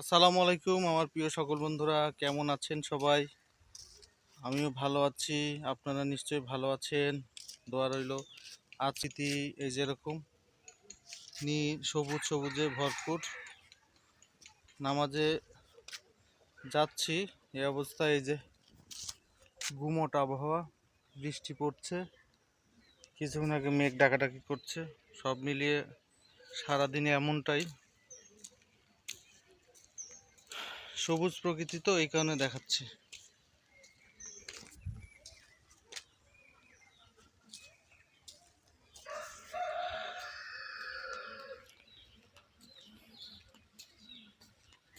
আসসালামু আলাইকুম, আমার প্রিয় সকল বন্ধুরা, কেমন আছেন সবাই? আমিও ভালো আছি, আপনারা নিশ্চয়ই ভালো আছেন, দোয়া রইল। আচিতি এই যেরকম নি সবুজ, সবুজে ভরপুর নামাজে যাচ্ছি, এই অবস্থায় এই যে গুমট আবহাওয়া, বৃষ্টি পড়ছে, কিছুক্ষণ আগে মেঘ ডাকাডাকি করছে, সব মিলিয়ে সারাদিনে এমনটাই। সবুজ প্রকৃতি তো এই কারণে দেখাচ্ছে।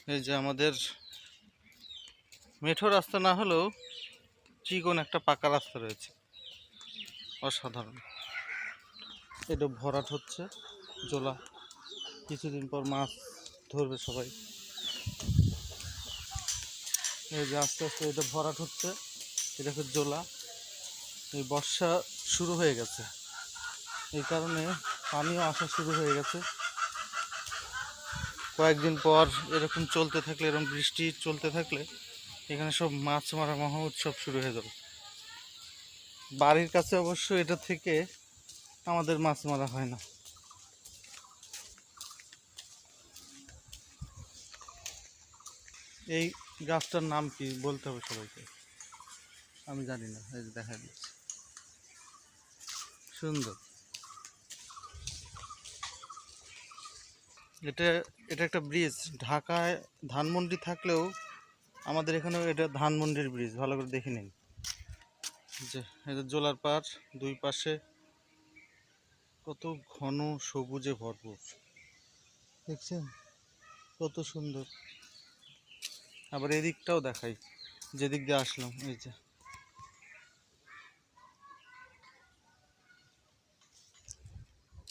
এই যে আমাদের মেঠো রাস্তা না হলেও চিকন একটা পাকা রাস্তা রয়েছে। অসাধারণ। এটা ভরাট হচ্ছে, জোলা। কিছুদিন পর মাছ ধরবে সবাই। এই যে আস্তে আস্তে এটা ভরাট হচ্ছে, এটা হচ্ছে জোলা। এই বর্ষা শুরু হয়ে গেছে। এই কারণে পানিও আসা শুরু হয়ে গেছে। কয়েকদিন পর এরকম চলতে থাকলে, এরকম বৃষ্টি চলতে থাকলে, এখানে সব মাছ মারা, মহা উৎসব শুরু হয়ে যাবে। বাড়ির কাছে অবশ্য এটা থেকে আমাদের মাছ মারা হয় না। এই গাছটার নাম কি বলতে হবে সবাইকে? আমি জানি না এই যে দেখা দিচ্ছি। সুন্দর। এটা এটা একটা ব্রিজ ঢাকায় ধানমন্ডি থাকলেও আমাদের এখানেও এটা ধানমন্ডির ব্রিজ ভালো করে দেখে নিন। যে এটা জোলার পার দুই পাশে কত ঘন সবুজে ভরপুর। দেখছেন? কত সুন্দর। আবার এদিকটাও দেখাই, যেদিক দিয়ে আসলাম, এই যে।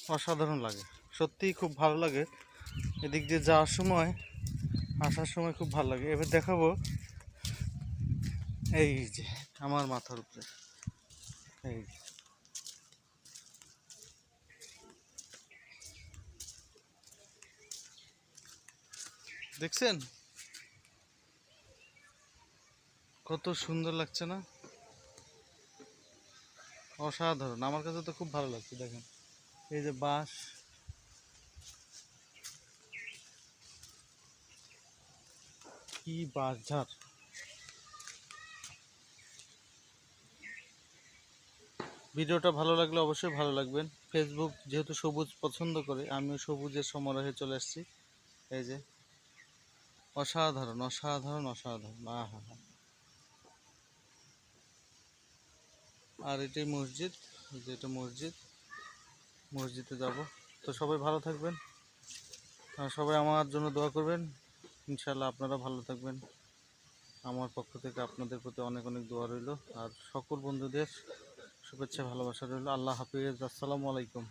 অসাধারণ লাগে, সত্যিই খুব ভালো লাগে। এদিক দিয়ে যাওয়ার সময়, আসার সময় খুব ভালো লাগে। এবার দেখাবো, এই যে, আমার মাথার উপরে। এই। দেখছেন? কত সুন্দর লাগছে না? অসাধারণ। আমার কাছে তো খুব ভালো লাগছে, দেখেন। এই যে বাঁশ। কি বাঁশ, ঝাড়। ভিডিওটা ভালো লাগলে অবশ্যই ভালো লাগবেন। ফেসবুক যেহেতু সবুজ পছন্দ করে, আমিও সবুজের সমারোহে চলে আসছি। এই যে। অসাধারণ অসাধারণ অসাধারণ। আহা হা আর এটাই মসজিদ যেটা মসজিদ। মসজিদে যাব। তো সবাই ভালো থাকবেন। আর সবাই আমার জন্য দোয়া করবেন। ইনশাল্লাহ আপনারা ভালো থাকবেন। আমার পক্ষ থেকে আপনাদের প্রতি অনেক অনেক দোয়া রইল। আর সকল বন্ধুদের শুভেচ্ছা, ভালোবাসা রইল। আল্লাহ হাফিজ। আসসালামু আলাইকুম।